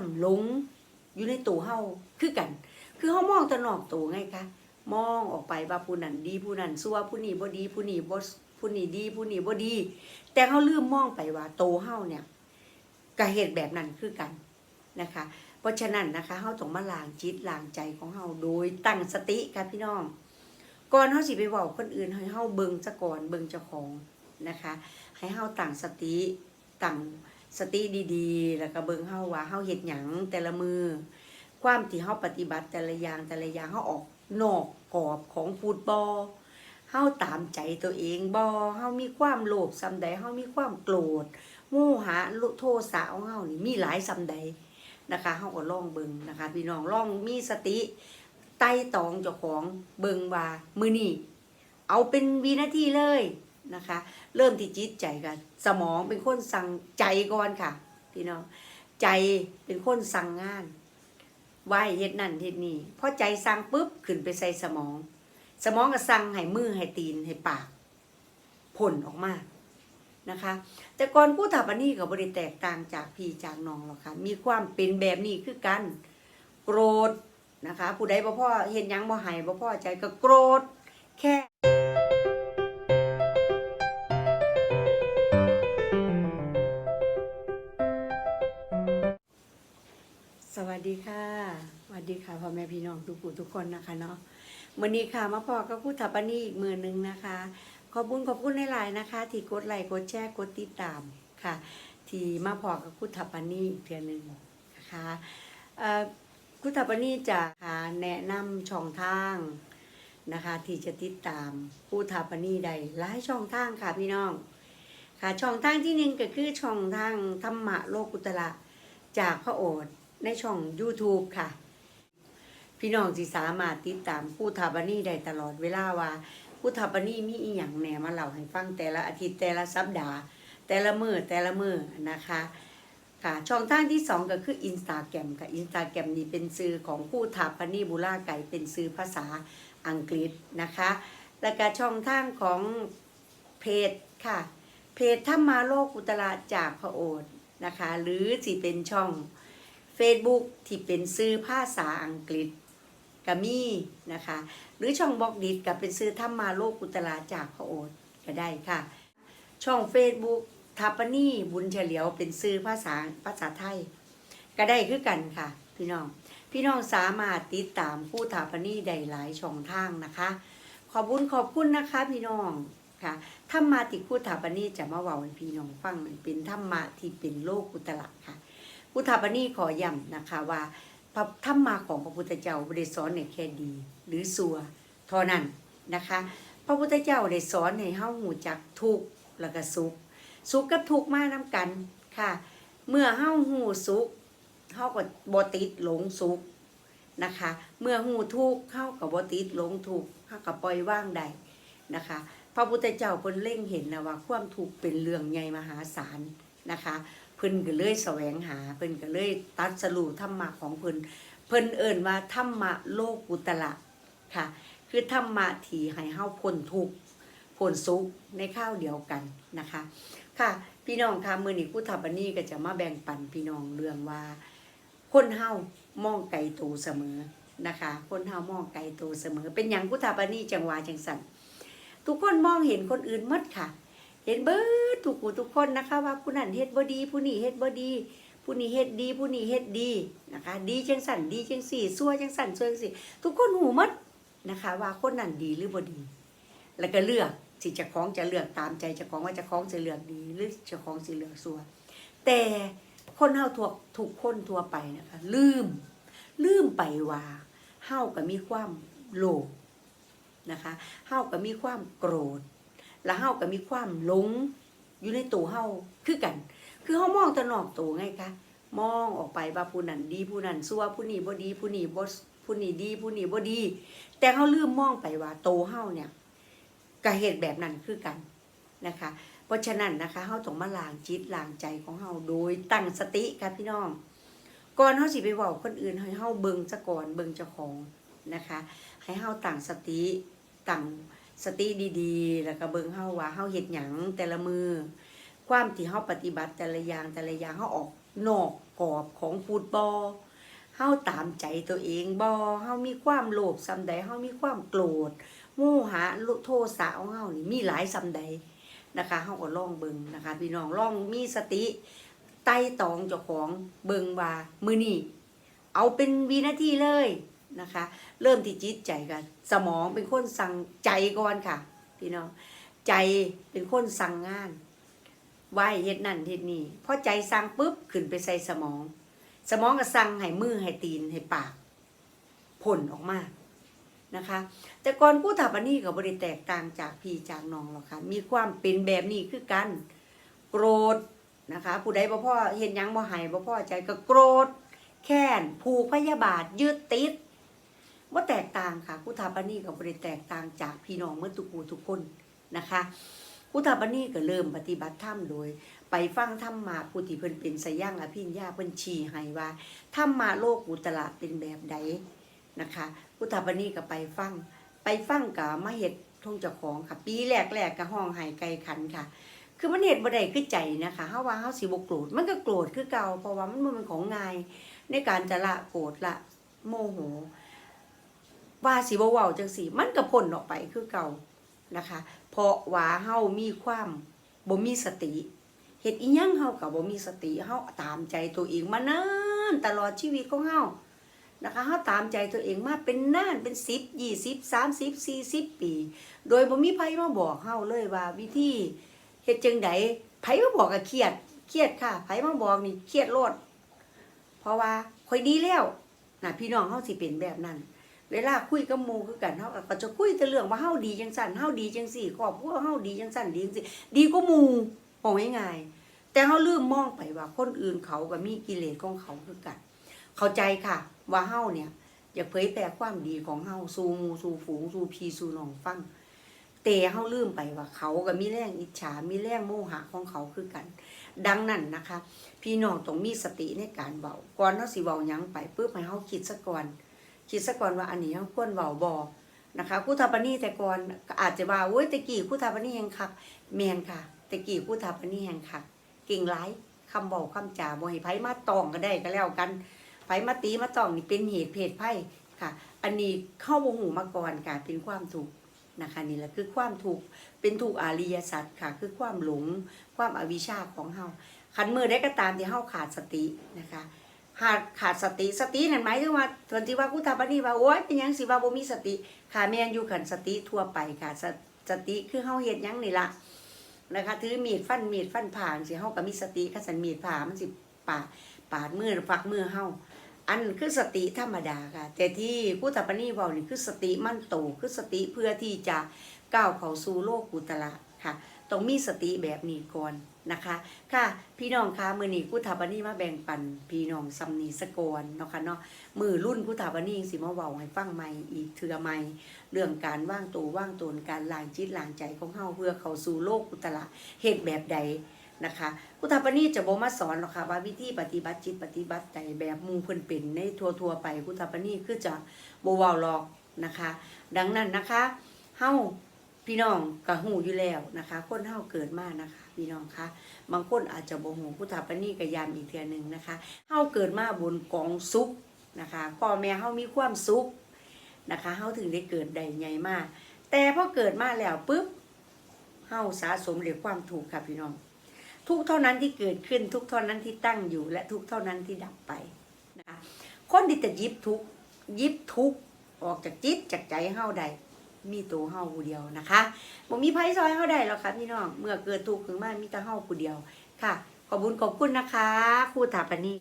ความหลงอยู่ในตัวเฮาคือกัน คือเฮามองตะนอกตัวไงคะมองออกไปว่าผู้นั้นดีผู้นั้นซัวผู้นี้บ่ดีผู้นี้บ่ผู้นี้ดีผู้นี้บ่ดี แต่เฮาลืมมองไปว่าโตเฮาเนี่ยก็เหตุแบบนั้นคือกันนะคะ เพราะฉะนั้นนะคะเฮาต้องมาล้างจิตล้างใจของเฮาโดยตั้งสติค่ะพี่น้องก่อนเฮาสิไปเว้าคนอื่นให้เฮาเบิ่งซะก่อนเบิ่งเจ้าของนะคะ ให้เฮาตั้งสติตั้ง สติดีๆ แล้วก็เบิ่งเฮาว่าเฮาเฮ็ดหยังแต่ละมือ ความที่เฮาปฏิบัติแต่ละอย่างแต่ละอย่างเฮาออกนอกกรอบของฟุตบอลเฮาตามใจตัวเองบ่เฮามีความโลภซำใดเฮามีความโกรธโมหะโทสะของเฮานี่มีหลายซำใดนะคะเฮาก็ลองเบิ่งนะคะพี่น้องลองมีสติไต่ตองเจ้าของเบิงว่ามือนี่เอาเป็นวินาทีเลย นะคะ เริ่มที่จิตใจกัน สมองเป็นคนสั่งใจก่อนค่ะพี่น้องใจเป็นคนสั่งงานไหวเฮ็ดนั่นเฮ็ดนี่พอใจสั่งปุ๊บขึ้นไปใส่สมอง สมองก็สั่งให้มือให้ตีนให้ปากผลออกมานะคะ แต่ก่อนผู้ถับอันนี้ก็บริแตกต่างจากพี่จากน้องหรอกค่ะมีความเป็นแบบนี้คือกันโกรธนะคะ ผู้ใดบ่พ่อเห็นยังบ่ให้บ่พ่อใจก็โกรธแค่ วัสดีค่ะสวัสดีค่ะพ่อแม่พี่น้องทุกผู้ทุกคนนะคะเนาะวันนี้ค่ะมาพอกับผู้ถับปานี่อีกมือหนึ่งนะคะ ขอบคุณขอบคุณหลายๆนะคะ ที่กดไลค์กดแชร์กดติดตามค่ะ ที่มาพอกับผู้ถับปานี่อีกเทื่อหนึ่งนะคะเอ่อคุถปนีจะหาแนะนำช่องทางนะคะ ที่จะติดตามผู้ทาปนีใดหลายช่องทางค่ะพี่น้องค่ะช่องทางที่หนึ่งก็คือช่องทางธรรมะโลกุตระจากพระโอษฐ์ ในช่อง YouTube ค่ะ พี่น้องที่สามารถติดตามผู้ทาปนีได้ตลอดเวลาว่าผู้ทาปนีมีอีหยังแหนมาเล่าให้ฟังแต่ละอาทิตย์แต่ละสัปดาห์ แต่ละมือแต่ละมือนะคะค่ะช่องทางที่สองก็คืออินสตาแกรมค่ะอินสตาแกรมนี่เป็นสื่อของผู้ถาปนีบุราไก่เป็นสื่อภาษาอังกฤษนะคะ แล้วก็ช่องทางของเพจค่ะ เพจธรรมาโลกุตระจากพระโอษนะคะ หรือสิเป็นช่อง Facebook ที่เป็นสื่อภาษาอังกฤษก็มีนะคะ หรือช่องบล็อกดิก็เป็นสื่อธรรมาโลกุตระจากพระโอษฐ์ก็ได้ค่ะ ช่อง Facebook ทัปปนีบุญเฉลียวเป็นซื้อภาษาภาษาไทย ก็ได้คือกันค่ะ พี่น้อง พี่น้องสามารถติดตามผู้ทัปปนีได้หลายช่องทางนะคะ ขอบคุณขอบคุณนะคะพี่น้องค่ะธรรมาติผู้ทัปปนีจะมาเว่าให้พี่น้องฟังมันเป็นธรรมะที่เป็นโลกุตละค่ะ ผู้ทัปปนีขอย้ำนะคะว่าพระธรรมะของพระพุทธเจ้าบริสอนในแค่ดี หรือสัวเท่านั้นนะคะ พระพุทธเจ้าได้สอนให้เฮาหูจักทุกข์แล้วก็สุข สุขกับทุกข์มานํกันค่ะ เมื่อเฮาหูสุขเฮาก็บ่ติดหลงสุขนะคะ เมื่อหูทุกข์เฮาก็บ่ติดหลงทุกข์เฮาก็ปล่อยว่างได้นะคะ พระพุทธเจ้าเพิ่นเล็งเห็นนะว่าความทุกข์เป็นเรื่องใหญ่มหาศาลนะคะ เพิ่นก็เลยแสวงหา เพิ่นก็เลยตัดสรุธรรมะของเพิ่นเพิ่นเอิ่นว่าธรรมะโลกุตละค่ะ คือธรรมะที่ให้เฮาพ้นทุกข์พ้นสุขในข้าวเดียวกันนะคะ ค่ะพี่น้องค่ะมือนี้ผู้ทับนี้ก็จะมาแบ่งปันพี่น้องเรื่องว่า คนเฮามองไกลตัวเสมอนะคะ คนเฮามองไกลตัวเสมอ เป็นอย่างผู้ทับนี้จังหวาจังสันทุกคนมองเห็นคนอื่นมดค่ะ เห็นเบิดทุกผู้ทุกคนนะคะ ว่าผู้นั้นเฮ็ดบ่ดี ผู้นี้เฮ็ดบ่ดี ผู้นี้เฮ็ดดี ผู้นี้เฮ็ดดีนะคะ ดีจังสันดีจังสี่ซั่วจังสันซั่วจังสี่ทุกคนหูหมดนะคะ ว่าคนนั้นดีหรือบ่ดี แล้วก็เลือกที่เจะคล้าของจะเลือกตามใจจะคล้าของว่าจะคล้าของจะเลือกดี หรือจะคล้าของจะเลือกซัวแต่คนเฮาทั่วทุกคนทั่วไปนะคะ ลืม ลืมไปว่าเฮาก็มีความโลภนะคะเฮาก็มีความโกรธ และเฮาก็มีความหลงอยู่ในตัวเฮาคือกัน คือเฮามองแตะนอกตัวไงคะมองออกไปว่าผู้นั้นดีผู้นั้นซัวผู้นี้บ่ดีผู้นี้บ่ผู้นี้ดีผู้นี้บ่ดี แต่เฮาลืมมองไปว่าโตวเฮาเนี่ยก็เหตุแบบนั้นคือกันนะคะ เพราะฉะนั้นนะคะเฮาต้องมาล้างจิตล้างใจของเฮาโดยตั้งสติค่ะพี่น้องก่อนเฮาสิไปเว้าคนอื่นให้เฮาเบิ่งซะก่อนเบิ่งเจ้าของนะคะ ให้เฮาตั้งสติตั้ง สติดีๆ แล้วก็เบิ่งเฮาว่าเฮาเฮ็ดหยังแต่ละมือ ความที่เฮาปฏิบัติแต่ละอย่างแต่ละอย่างเฮาออกนอกกรอบของฟุตบอลเฮาตามใจตัวเองบ่เฮามีความโลภซำใดเฮามีความโกรธโมหะโทสะของเฮานี่มีหลายซำใดนะคะเฮาก็ลองเบิ่งนะคะพี่น้องลองมีสติไต่ตองเจ้าของเบิ่งว่ามื้อนี้เอาเป็นวินาทีเลย นะคะ เริ่มที่จิตใจกัน สมองเป็นคนสั่งใจก่อนค่ะ พี่น้องใจเป็นคนสั่งงานไหวเฮ็ดนั่นเฮ็ดนี่พอใจสั่งปุ๊บขึ้นไปใส่สมอง สมองก็สั่งให้มือให้ตีนให้ปากผลออกมานะคะ แต่ก่อนผู้ถับอันนี้ก็บ่ได้แตกต่างจากพี่จากน้องหรอกค่ะมีความเป็นแบบนี้คือกัน โกรธนะคะ ผู้ใดบ่พ่อเห็นยังบ่ให้บ่พ่อใจก็โกรธแค้นผูกพยาบาทยึดติด ว่าแตกต่างค่ะผู้ทาปานี่กับบริแตกต่างจากพี่น้องเมื่อทุกูทุกคนนะคะผู้ทาปานี่ก็เริ่มปฏิบัติธรรมโดย ไปฟังธรรมาผู้ที่เพิ่นเป็นสย่างอภิญญาเพิ่นชี้ให้ว่าธรรมาโลกอุตละเป็นแบบใดนะคะผู้ทาปานี่ก็ไปฟังไปฟังกับมาเฮ็ดทงเจ้าของค่ะ ปีแรกแรกๆก็ห้องไห้ไกลขันค่ะ คือมันเฮ็ดบ่ได้คือใจนะคะเฮาว่าเฮาสิบ่โกรธมันก็โกรธคือเก่าเพราะว่ามันมันของง่ายในการจะละโกรธละโมโห ว่าสิบ่เว้าจังซี่มันก็พ้นออกไปคือเก่านะคะ เพราะว่าเฮามีความบ่มีสติเฮ็ดอีหยังเฮาก็บ่มีสติเฮาตามใจตัวเองมานานตลอดชีวิตของเฮานะคะเฮาตามใจตัวเองมาเป็นนานเป็น10 20 30 40ปี โดยบ่มีไผมาบอกเฮาเลยว่า วิธีเฮ็ดจังไดไผมาบอกก็เครียดเครียดค่ะไผมาบอกนี่เครียดโลดเพราะว่าค่อยดีแล้วนะพี่น้องเฮาสิเป็นแบบนั้น เวลาคุยกับหมู่คือกันเฮาก็จะคุยแต่เรื่องว่าเฮาดีจังซั่นเฮาดีจังซี่ครอบครัวเฮาดีจังซั่นดีจังซี่ดีกว่าหมู่บอกง่ายๆแต่เฮาลืมมองไปว่าคนอื่นเขาก็มีกิเลสของเขาคือกัน เข้าใจค่ะ ว่าเฮาเนี่ยอยากเผยแพร่ความดีของเฮาสู่หมู่สู่ฝูงสู่พี่สู่น้องฟังแต่เฮาลืมไปว่าเขาก็มีแรงอิจฉา มีแรงโมหะของเขาคือกัน ดังนั้นนะคะ พี่น้องต้องมีสติในการเว้าก่อนเฮาสิเว้าหยังไปปุ๊บให้เฮาคิดซะก่อน คิดซะก่อนว่าอันนี้เฮาควรเว้าบ่นะคะครูทาปนี่แต่ก่อนอาจจะว่าโอ้ยตะกี้ครูทาปนีแห่งคักแม่นค่ะตะกี้ครูทาปนีแห่งคักเก่งหลายคำเว้าคำจ่าบ่ให้ไผมาตองก็ได้ก็แล้วกันไผมาตีมาตองนี่เป็นเหตุเพศภัยค่ะ อันนี้เข้าบ่ฮู้มาก่อนค่ะเป็นความถูกนะคะนี่แหละคือความถูกเป็นถูกอริยสัจค่ะ คือความหลงความอวิชชาของเฮาขันมือได้ก็ตามที่เฮาขาดสตินะคะ ขาดขาดสติสตินั่นหมายถึงว่าตอนที่ว่ากุทาปนีว่าโอ๊ยเป็นยังสิว่าบ่มีสติค่ะแมนอยู่ขันสติทั่วไปค่ะสสติคือเฮาเฮ็ดยังนี่ละนะคะถือมีดฟันมีดฟันผ่าสิเฮาก็มีสติคันสันมีดผ่ามันสิปาดปาดมือฝักมือเฮาอันคือสติธรรมดาค่ะ แต่ที่กุทาปนีเว้านี่คือสติมั่นโตคือสติเพื่อที่จะก้าวเข้าสู่โลกกุตละค่ะ ต้องมีสติแบบนี้ก่อนนะคะ ค่ะพี่น้องคะมือนี้กุถาปนีมาแบ่งปัน พี่น้องซัมนีสกอนเนาะค่ะเนาะมือรุ่นกุถาปนีสิมาเว้าให้ฟังใหม่อีกเทื่อใหม่เรื่องการว่างตัวว่างตนการล้างจิตล้างใจของเฮาเพื่อเข้าสู่โลกกุตละเหตุแบบใดนะคะกุถาปนีจะบ่มาสอนหรอกค่ะว่าวิธีปฏิบัติจิตปฏิบัติใจแบบมู่เพิ่นเป็นในทั่วๆไปกุถาปนีคือจะบ่เว้าหรอกนะคะ ดังนั้นนะคะเฮา พี่น้องก็หูอยู่แล้วนะคะ คนเฮาเกิดมานะคะ พี่น้องคะบางคนอาจจะบ่ฮู้พุทธาปณีก็ยามอีกเทื่อหนึงนะคะเฮาเกิดมาบนกองสุขนะคะพ่อแม่เฮามีความสุขนะคะเฮาถึงได้เกิดได้ใหญ่มาก แต่พอเกิดมาแล้วปุ๊บเฮาสะสมเรียกความถูกค่ะพี่น้อง ทุกเท่านั้นที่เกิดขึ้นทุกเท่านั้นที่ตั้งอยู่ และทุกเท่านั้นที่ดับไปนะคะคนที่จะยิบทุกยิบทุกออกจากจิตจากใจเฮาได้ มีตัวเฮาผู้เดียวนะคะบ่มีไผซอยเฮาได้หรอกค่ะพี่น้อง เมื่อเกิดทุกข์ขึ้นมามีแต่เฮาผู้เดียวค่ะ ขอบคุญขอบคุณนะคะครูถาปนี